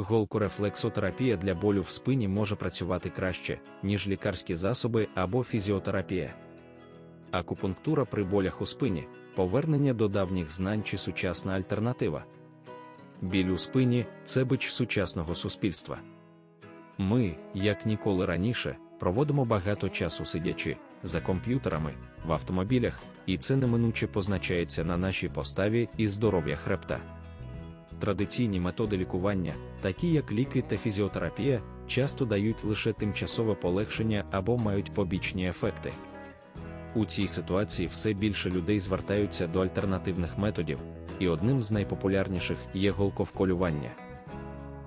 Голкорефлексотерапія для болю в спині може працювати краще, ніж лікарські засоби або фізіотерапія. Акупунктура при болях у спині, повернення до давніх знань чи сучасна альтернатива. Біль у спині це бич сучасного суспільства. Ми, як ніколи раніше, проводимо багато часу сидячи за комп'ютерами в автомобілях, і це неминуче позначається на нашій поставі і здоров'я хребта. Традиційні методи лікування, такі як ліки та фізіотерапія, часто дають лише тимчасове полегшення або мають побічні ефекти. У цій ситуації все більше людей звертаються до альтернативних методів, і одним з найпопулярніших є голковколювання.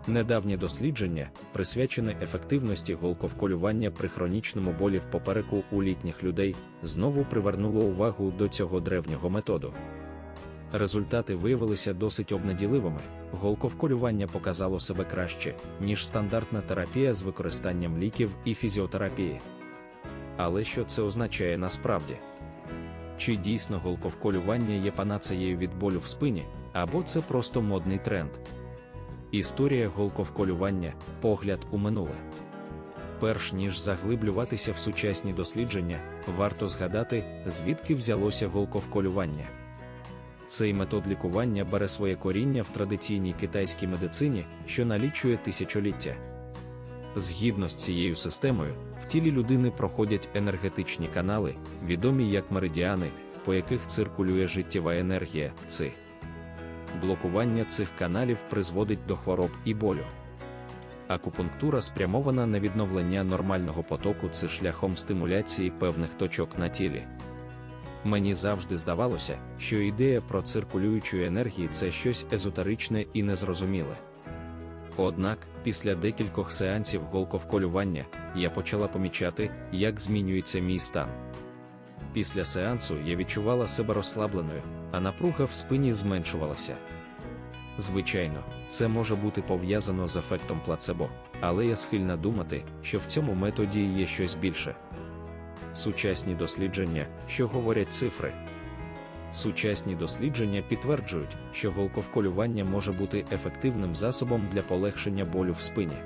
Недавнє дослідження, присвячене ефективності голковколювання при хронічному болі в попереку у літніх людей, знову привернуло увагу до цього древнього методу. Результати виявилися досить обнаділивими. Голковколювання показало себе краще, ніж стандартна терапія з використанням ліків і фізіотерапії. Але що це означає насправді? Чи дійсно голковколювання є панацеєю від болю в спині, або це просто модний тренд? Історія голковколювання погляд у минуле. Перш ніж заглиблюватися в сучасні дослідження, варто згадати, звідки взялося голковколювання. Цей метод лікування бере своє коріння в традиційній китайській медицині, що налічує тисячоліття. Згідно з цією системою, в тілі людини проходять енергетичні канали, відомі як меридіани, по яких циркулює життєва енергія, ци. Блокування цих каналів призводить до хвороб і болю. Акупунктура спрямована на відновлення нормального потоку ци шляхом стимуляції певних точок на тілі. Мені завжди здавалося, що ідея про циркулюючу енергію це щось езотеричне і незрозуміле. Однак, після декількох сеансів голковколювання, я почала помічати, як змінюється мій стан. Після сеансу я відчувала себе розслабленою, а напруга в спині зменшувалася. Звичайно, це може бути пов'язано з ефектом плацебо, але я схильна думати, що в цьому методі є щось більше. Сучасні дослідження, що говорять цифри. Сучасні дослідження підтверджують, що голковколювання може бути ефективним засобом для полегшення болю в спині.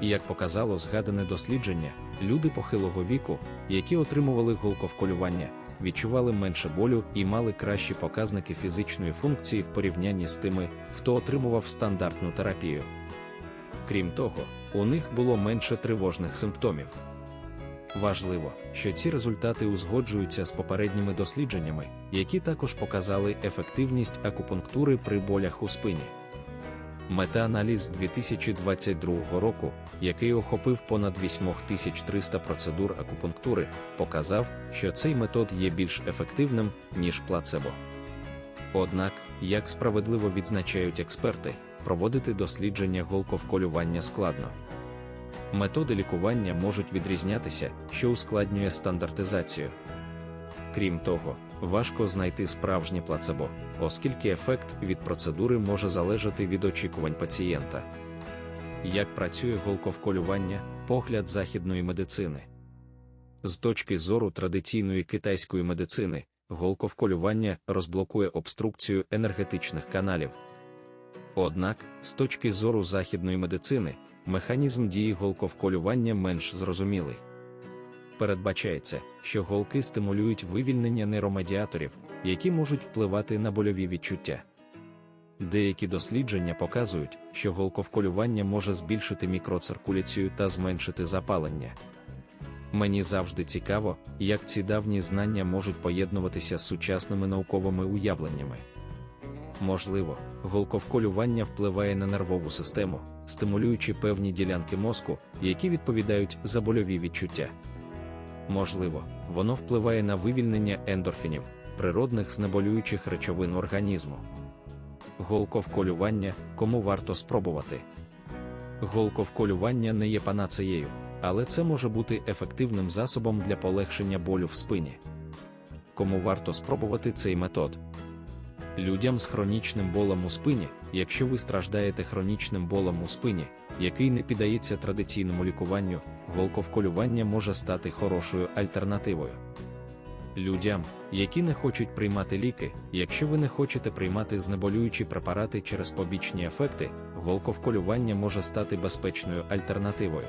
І як показало згадане дослідження, люди похилого віку, які отримували голковколювання, відчували менше болю і мали кращі показники фізичної функції в порівнянні з тими, хто отримував стандартну терапію. Крім того, у них було менше тривожних симптомів. Важливо, що ці результати узгоджуються з попередніми дослідженнями, які також показали ефективність акупунктури при болях у спині. Мета-аналіз 2022 року, який охопив понад 8300 процедур акупунктури, показав, що цей метод є більш ефективним, ніж плацебо. Однак, як справедливо відзначають експерти, проводити дослідження голковколювання складно. Методи лікування можуть відрізнятися, що ускладнює стандартизацію. Крім того, важко знайти справжнє плацебо, оскільки ефект від процедури може залежати від очікувань пацієнта. Як працює голковколювання, погляд західної медицини. З точки зору традиційної китайської медицини, голковколювання розблокує обструкцію енергетичних каналів. Однак, з точки зору західної медицини, механізм дії голковколювання менш зрозумілий. Передбачається, що голки стимулюють вивільнення нейромедіаторів, які можуть впливати на больові відчуття. Деякі дослідження показують, що голковколювання може збільшити мікроциркуляцію та зменшити запалення. Мені завжди цікаво, як ці давні знання можуть поєднуватися з сучасними науковими уявленнями. Можливо, голковколювання впливає на нервову систему, стимулюючи певні ділянки мозку, які відповідають за больові відчуття. Можливо, воно впливає на вивільнення ендорфінів, природних знеболюючих речовин організму. Голковколювання кому варто спробувати. Голковколювання не є панацеєю, але це може бути ефективним засобом для полегшення болю в спині. Кому варто спробувати цей метод? Людям з хронічним болем у спині, якщо ви страждаєте хронічним болем у спині, який не піддається традиційному лікуванню, голковколювання може стати хорошою альтернативою. Людям, які не хочуть приймати ліки, якщо ви не хочете приймати знеболюючі препарати через побічні ефекти, голковколювання може стати безпечною альтернативою.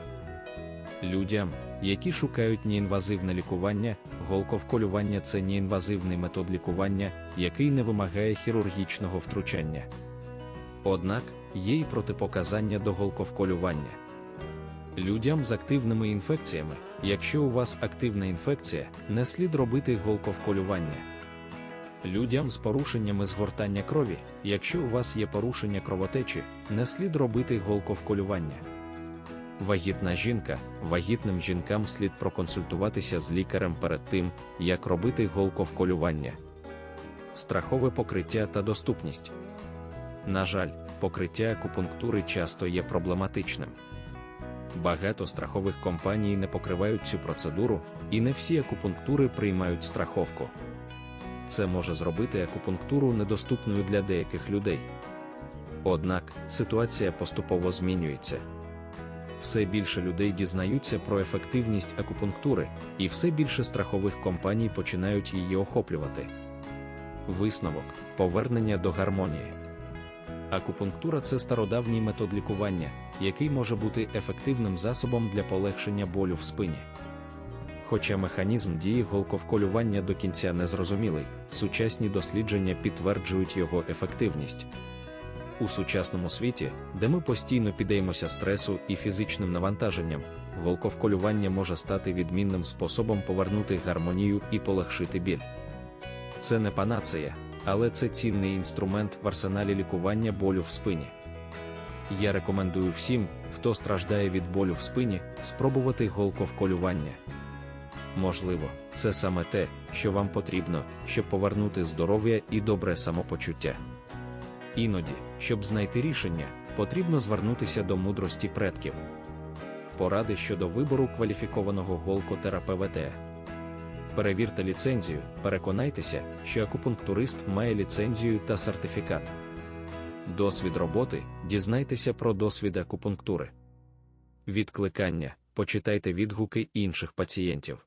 Людям, які шукають неінвазивне лікування, голковколювання це неінвазивний метод лікування, який не вимагає хірургічного втручання. Однак, є й протипоказання до голковколювання. Людям з активними інфекціями, якщо у вас активна інфекція, не слід робити голковколювання. Людям з порушеннями згортання крові, якщо у вас є порушення кровотечі, не слід робити голковколювання. Вагітна жінка, вагітним жінкам слід проконсультуватися з лікарем перед тим, як робити голковколювання. Страхове покриття та доступність. На жаль, покриття акупунктури часто є проблематичним. Багато страхових компаній не покривають цю процедуру, і не всі акупунктури приймають страховку. Це може зробити акупунктуру недоступною для деяких людей. Однак ситуація поступово змінюється. Все більше людей дізнаються про ефективність акупунктури, і все більше страхових компаній починають її охоплювати. Висновок повернення до гармонії. Акупунктура це стародавній метод лікування, який може бути ефективним засобом для полегшення болю в спині. Хоча механізм дії голковколювання до кінця не зрозумілий, сучасні дослідження підтверджують його ефективність. У сучасному світі, де ми постійно піддаємося стресу і фізичним навантаженням, голковколювання може стати відмінним способом повернути гармонію і полегшити біль. Це не панацея, але це цінний інструмент в арсеналі лікування болю в спині. Я рекомендую всім, хто страждає від болю в спині, спробувати голковколювання. Можливо, це саме те, що вам потрібно, щоб повернути здоров'я і добре самопочуття. Іноді, щоб знайти рішення, потрібно звернутися до мудрості предків. Поради щодо вибору кваліфікованого голкотерапевта. Перевірте ліцензію, переконайтеся, що акупунктурист має ліцензію та сертифікат. Досвід роботи дізнайтеся про досвід акупунктури. Відкликання почитайте відгуки інших пацієнтів.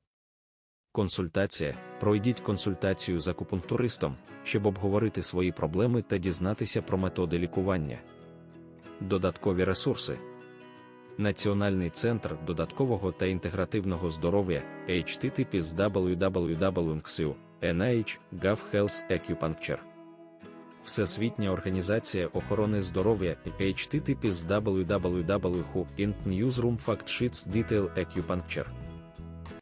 Консультація пройдіть консультацію з акупунктуристом, щоб обговорити свої проблеми та дізнатися про методи лікування. Додаткові ресурси. Національний центр додаткового та інтегративного здоров'я HTTP з www.ncu, NIH, Gov Health Acupuncture. Всесвітня організація охорони здоров'я HTTP з